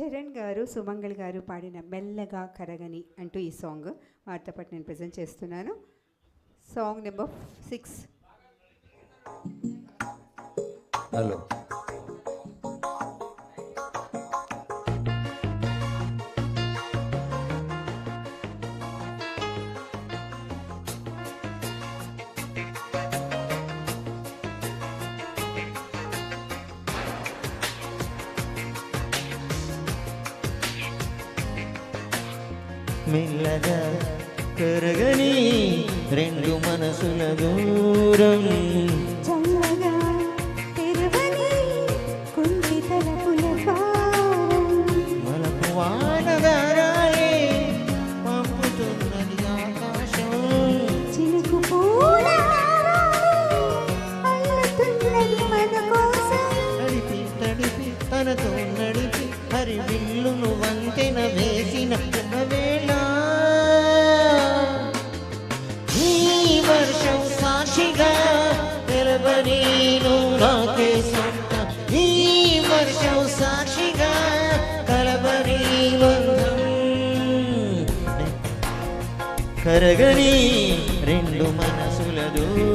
చరణ్ గారు సుమంగళ్ గారు పాడిన మెల్లగా కరగని అంటూ ఈ సాంగ్ వారితో పాటు నేను ప్రజెంట్ చేస్తున్నాను. Song number six. హలో. మెల్లగా కరగని రెండు మనసుల దూరం కరగని రెండు మనసుల దూరం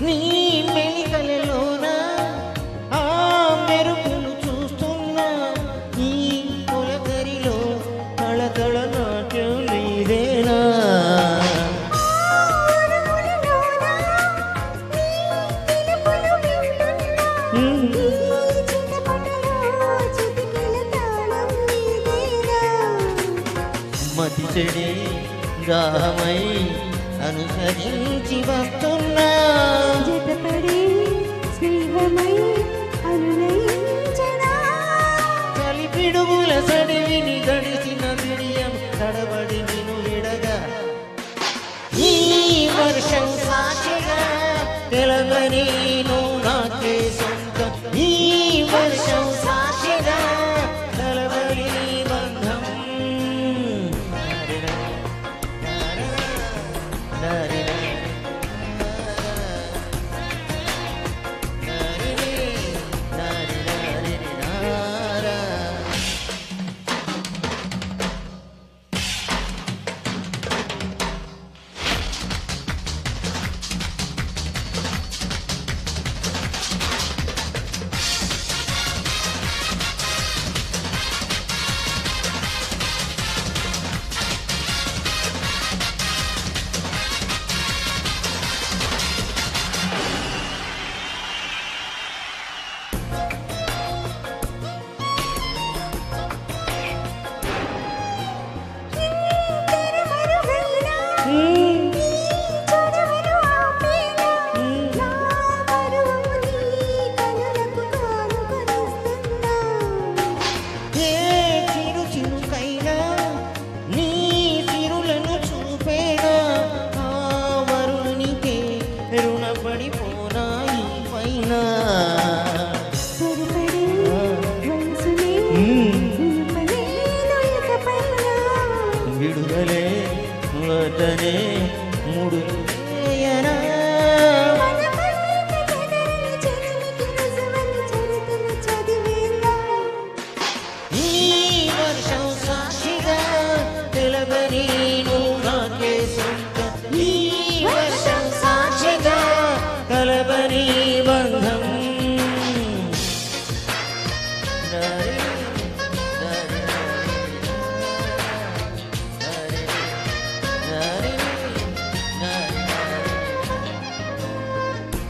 నీ మెలికలలోన ఆ మెరుపులు చూస్తున్నా ఈ పులకరిలో కళకళ నాట్యం నీదేనా ఊరుములలోన నీ పిలుపులు వింటున్నా ఉమ్. ఈ చిటపటలో చిటికెల తాళం నీదేనా మతి చెడి దాహమై అనుసరించి వస్తున్నా జతపడి స్నేహమై అనునయించనా? సడివిని గడిచిన విడియం తడబడి నిను విడగా. ఈ వర్షం సాక్షిగా నాకే సొంత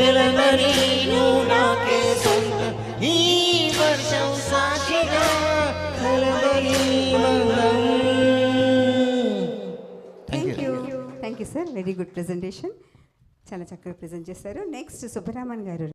తెలవని నువ్వు నాకే సొంత. ఈ వర్షం సాక్షిగా తెలవని బంధం thank you thank you sir very good presentation చాలా చక్కగా ప్రజెంట్ చేశారు. నెక్స్ట్ సుబ్బరామన్ గారు.